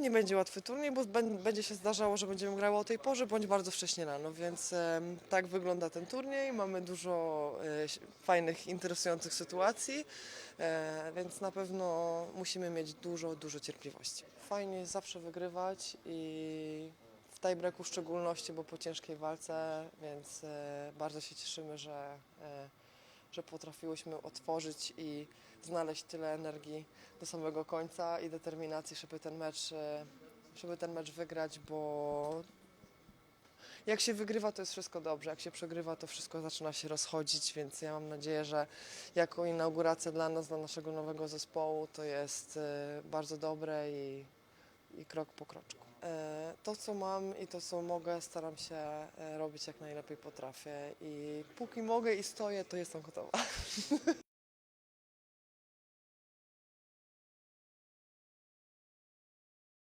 nie będzie łatwy turniej, bo bę- będzie się zdarzało, że będziemy grały o tej porze, bądź bardzo wcześnie rano, więc tak wygląda ten turniej. Mamy dużo e, fajnych, interesujących sytuacji, e, więc na pewno musimy mieć dużo, dużo cierpliwości. Fajnie zawsze wygrywać i w tiebreaku w szczególności, bo po ciężkiej walce, więc e, bardzo się cieszymy, że, że potrafiłyśmy otworzyć i znaleźć tyle energii do samego końca i determinacji, żeby ten mecz, e, żeby ten mecz wygrać, bo jak się wygrywa, to jest wszystko dobrze, jak się przegrywa, to wszystko zaczyna się rozchodzić, więc ja mam nadzieję, że jako inauguracja dla nas, dla naszego nowego zespołu, to jest e, bardzo dobre i, i krok po kroczku. E, To, co mam i to, co mogę, staram się e, robić jak najlepiej potrafię i póki mogę i stoję, to jestem gotowa.